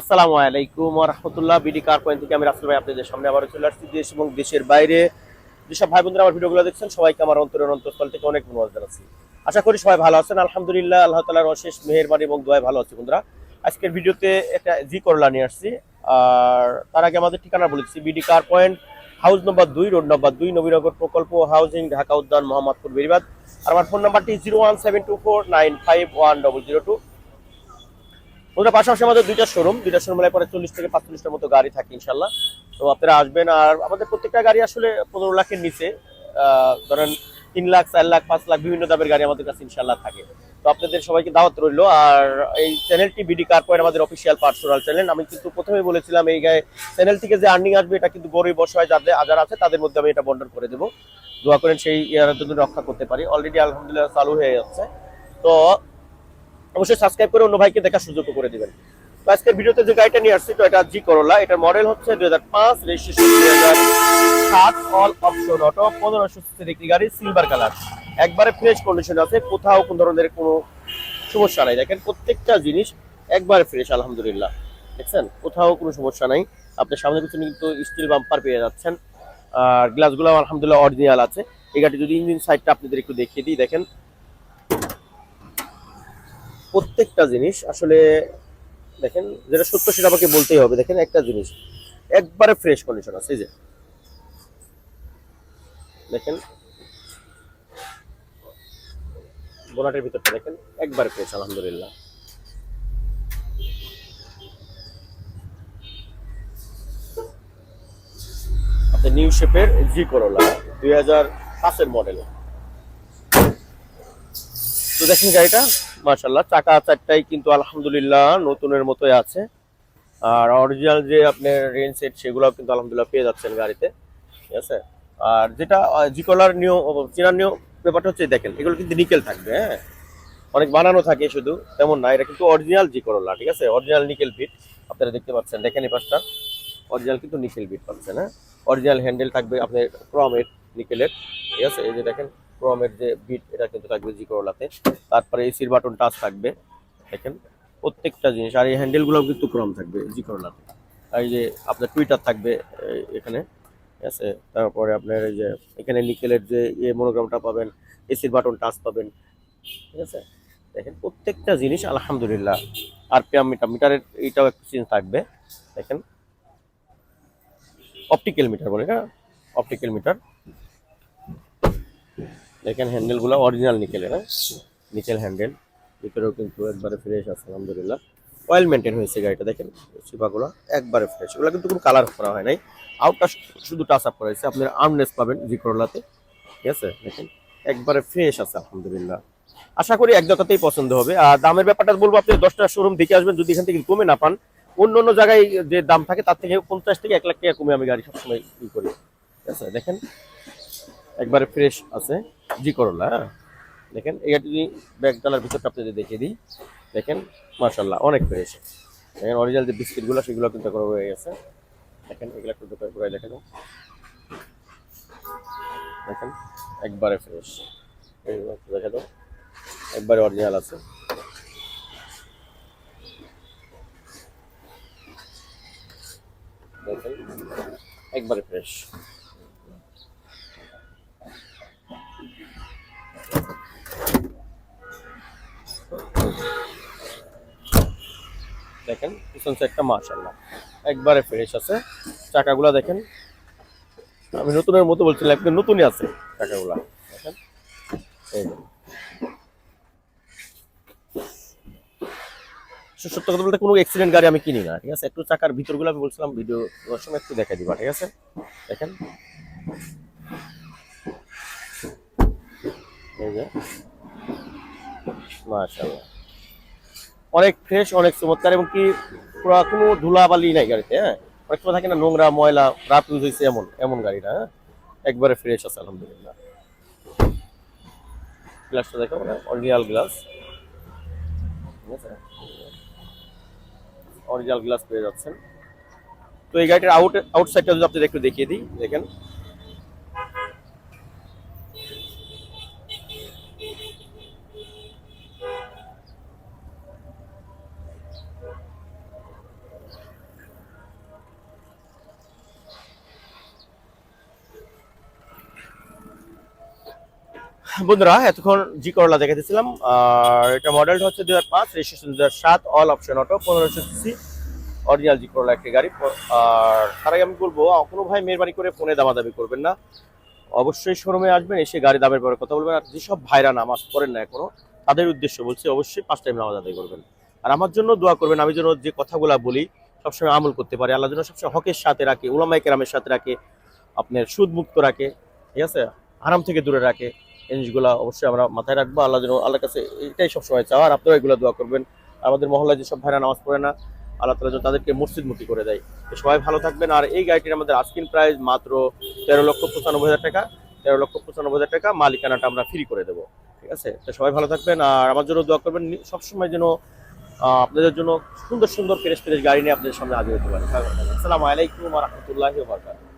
আসসালামু আলাইকুম রহমতুল্লাহ। BD car point থেকে আমি রাসেল ভাই আপনাদের সামনে আবার চলে আসছি দেশ এবং দেশের বাইরে। যেসব ভাই বোনেরা আমার ভিডিওগুলো দেখছেন, সবাইকে আমার অন্তরের অন্তঃস্থল থেকে অনেক ধন্যবাদ জানাচ্ছি। আশা করি সবাই ভালো আছেন। আলহামদুলিল্লাহ, আল্লাহ তালার অশেষ মেহেরবানি এবং দোয়ায় ভালো আছে বন্ধুরা। আজকের ভিডিওতে একটা জি করলা নিয়ে আসছি। আর তার আগে আমাদের ঠিকানা বলেছি BD car point, house number দুই, রোড নম্বর দুই, নবীনগর প্রকল্প হাউজিং, ঢাকা উদ্যান, মোহাম্মদপুর, বেরিবাদ। আর আমার ফোন নাম্বারটি zero one seven two four nine five one double zero two. ওদের পাশাপাশি আমাদের দুইটা শোরুম দুইটা শোরুম পরে চল্লিশ থেকে পাঁচচল্লিশটার মতো গাড়ি থাকে ইনশাল্লাহ তো আপনারা আসবেন, আর আমাদের প্রত্যেকটা গাড়ি আসলে পনেরো লাখের নিচে ধরেন তিন লাখ, চার লাখ, পাঁচ লাখ বিভিন্ন দামের গাড়ি আমাদের কাছে ইনশাল্লাহ থাকে। তো আপনাদের সবাইকে দাওয়াত রইল, আর এই চ্যানেলটি বিডি কার পয়েন্ট আমাদের অফিসিয়াল পার্সোনাল চ্যানেল আমি কিন্তু প্রথমে বলেছিলাম, এই গায়ে চ্যানেল থেকে যে আর্নিং আসবে, এটা কিন্তু গরিব বসবায় যাদের আজার আছে, তাদের মধ্যে আমি এটা বন্টন করে দেবো। দোয়া করেন সেই ইয়ার জন্য রক্ষা করতে পারি। অলরেডি আলহামদুলিল্লাহ চালু হয়ে যাচ্ছে। তো অবশ্যই সাবস্ক্রাইব করে অন্য ভাইকে দেখার সুযোগ করে দিবেন। তো আজকের ভিডিওতে যে গাড়িটা নিয়ে আসছি, তো এটা জি করোলা এটার মডেল হচ্ছে দুই হাজার পাঁচ রেজিস্ট্রেশন অটো পনেরোশো একটি গাড়ি সিলভার কালার একবারে ফ্রেশ কন্ডিশন আছে, কোথাও কোন ধরনের কোনো সমস্যা নাই। দেখেন প্রত্যেকটা জিনিস একবারে ফ্রেশ আলহামদুলিল্লাহ। দেখছেন? কোথাও কোনো সমস্যা নাই। আপনি সামনে পিছনে কিন্তু স্টিল বাম্পার পেয়ে যাচ্ছেন। আর গ্লাসগুলো আলহামদুলিল্লাহ অরিজিনাল আছে। এই গাড়ি যদি ইঞ্জিন সাইডটা আপনাদের একটু দেখিয়ে দিই, দেখেন। প্রত্যেকটা জিনিস আসলে দেখেন, যেটা সত্য সেটা আমাকে বলতেই হবে। দেখেন একটা জিনিস, একবারে ফ্রেশ কন্ডিশন আছে যে দেখেন, বোনাটের ভিতরটা দেখেন, একবারে ফ্রেশ আলহামদুলিল্লাহ। নিউ শেপের জি করোলা দুই হাজার পাঁচের মডেল তো দেখেন গাড়িটা মাশাল্লাহ চাকা চারটাই কিন্তু আলহামদুলিল্লাহ নতুনের মতোই আছে। আর অরিজিনাল যে আপনার রেন সেট সেগুলো কিন্তু আলহামদুলিল্লাহ পেয়ে যাচ্ছেন গাড়িতে, ঠিক আছে? আর যেটা জিকলার নিয়ম চেনার নিয়ম ব্যাপারটা হচ্ছে, দেখেন, এগুলো কিন্তু নিকেল থাকবে হ্যাঁ? অনেক বানানো থাকে শুধু, তেমন না, এটা কিন্তু অরিজিনাল জি করোলা ঠিক আছে? অরিজিনাল নিকেল বিট আপনারা দেখতে পাচ্ছেন, দেখেন এই পাশটা। অরিজিনাল কিন্তু নিকেল বিট পাচ্ছেন হ্যাঁ? অরিজিনাল হ্যান্ডেল থাকবে আপনার ক্রমের নিকেলের ঠিক আছে? এই যে দেখেন ক্রমের যে বিট এটা কিন্তু থাকবে জি করোলাতে তারপরে এসির বাটন টাচ থাকবে। দেখেন, প্রত্যেকটা জিনিস। আর এই হ্যান্ডেলগুলোও কিন্তু ক্রম থাকবে জি করোলাতে এই যে আপনার টুইটার থাকবে এখানে। ঠিক আছে? তারপরে আপনার এই যে এখানে নিকেলের যে ইয়ে মনোগ্রামটা পাবেন এসির বাটন টাচ পাবেন। ঠিক আছে? দেখেন, প্রত্যেকটা জিনিস আলহামদুলিল্লাহ। আর পেয়াম মিটার, মিটারের এইটাও একটু চেঞ্জ থাকবে। দেখেন অপটিক্যাল মিটার বলে না অপটিক্যাল মিটার দেখেন হ্যান্ডেলগুলো অরিজিনাল নিকেলের হ্যাঁ? নিকেল হ্যান্ডেল ভিতরেও কিন্তু একবারে ফ্রেশ আছে, আলহামদুলিল্লাহ। অয়েল মেনটেন হয়েছে গাড়িটা, দেখেন সিপাগুলো একবারে ফ্রেশ এগুলো কিন্তু কোনো কালার করা হয় নাই। আউটটা শুধু টাচ আপ করা হয়েছে। আপনার আর্মনেস পাবেন জি করলাতে ঠিক আছে? দেখেন, একবারে ফ্রেশ আছে, আলহামদুলিল্লাহ। আশা করি এক জায়গাতেই পছন্দ হবে। আর দামের ব্যাপারটা বলব, আপনি দশটা শোরুম দেখে আসবেন, যদি এখান থেকে কমে না পান, অন্য অন্য জায়গায় যে দাম থাকে, তার থেকে পঞ্চাশ থেকে এক লাখ টাকা কমে আমি গাড়ি সবসময় ই করি। ঠিক আছে? দেখেন একবারে ফ্রেশ আছে। জি করলা হ্যাঁ। দেখেন, এই যদি ব্যাগ ডালার ভিতরটা আপনাদের দিই। দেখেন মার্শাল্লাহ অনেক ফ্রেশ দেখেন অরিজিনাল যে বিস্কিটগুলো, সেগুলো কিন্তু করা হয়ে গেছে। দেখেন, এগুলো একটু দোকান করে দেখেন দেখেন, একবারে ফ্রেশ দেখে দাও একবারে অরিজিনাল আছে। একবারে ফ্রেশ দেখেন, পিছন সাইডটা মাশাল্লাহ একবারে ফ্রেশ আছে। চাকাগুলা দেখেন। আমি নতুনের মতো বলছিলাম একদম নতুনই আছে চাকাগুলা। দেখেন, এই সত্য কথা বলতে কোনো অ্যাক্সিডেন্ট গাড়ি আমি কিনি না, ঠিক আছে? একটু চাকার ভিতরগুলো আমি বলছিলাম ভিডিও সময় একটু দেখাই দিবা, ঠিক আছে? দেখেন। এই যে। মাশাআল্লাহ। অনেক ফ্রেশ অনেক চমৎকার এবং কি পুরো কোনো ধুলাবালি নাই গাড়িতে হ্যাঁ? অনেক সময় থাকে না নোংরা ময়লা রাফ ইউজ হয়েছে এমন এমন গাড়িটা হ্যাঁ? একবারে ফ্রেশ আছে, আলহামদুলিল্লাহ। গ্লাসটা দেখো মানে অরিজিনাল গ্লাস অরিজিনাল গ্লাস পেয়ে যাচ্ছেন। তো এই গাড়িটার আউট আউটসাইডটা যদি আপনাদের একটু দেখিয়ে দিই, দেখেন। বন্ধুরা, এতক্ষণ জি করলা দেখাতেছিলাম, আর এটা মডেলটা হচ্ছে দু হাজার পাঁচ রেজিস্ট্রেশন দুই হাজার সাত অল অপশন অটো পনেরোশো সিসি অরিজিনাল জি করলা একটি গাড়ি আর তার আগে আমি বলব কোনো ভাই মেহরবানি করে ফোনে দামাদামি করবেন না। অবশ্যই শোরুমে আসবেন, এসে গাড়ি দামের পরে কথা বলবেন, আর যেসব ভাইরা নামাজ পড়েন না এখনও, তাদের উদ্দেশ্য বলছি অবশ্যই পাঁচ টাইম নামাজ আদায় করবেন। আর আমার জন্য দোয়া করবেন, আমি যেন যে কথাগুলা বলি, সবসময় আমল করতে পারি, আল্লাহ যেন সবসময় হকের সাথে রাখে উলামাই কেরামের সাথে রাখে, আপনার সুদ মুক্ত রাখে, ঠিক আছে? আরাম থেকে দূরে রাখে। জিনিসগুলো অবশ্যই আমরা মাথায় রাখব। আল্লাহ যেন আল্লাহর কাছে এটাই সবসময় চাওয়া। আর আপনারা এগুলো দোয়া করবেন। আমাদের মহল্লায় যেসব ভাইরা নামাজ পড়ে না, আল্লাহ তালা যেন তাদেরকে মসজিদমুখী করে দেয়। তো সবাই ভালো থাকবেন। আর এই গাড়িটির আমাদের আস্কিন প্রাইস মাত্র তেরো লক্ষ পঁচানব্বই হাজার টাকা। তেরো লক্ষ পঁচানব্বই হাজার টাকা। মালিকানাটা আমরা ফ্রি করে দেবো। ঠিক আছে? তো সবাই ভালো থাকবেন। আর আমার জন্য দোয়া করবেন। সবসময় যেন আপনাদের জন্য সুন্দর সুন্দর ফ্রেশ ফ্রেশ গাড়ি নিয়ে আপনাদের সামনে হাজির হতে পারি। আসসালামু আলাইকুম রহমতুল্লাহি বারকাত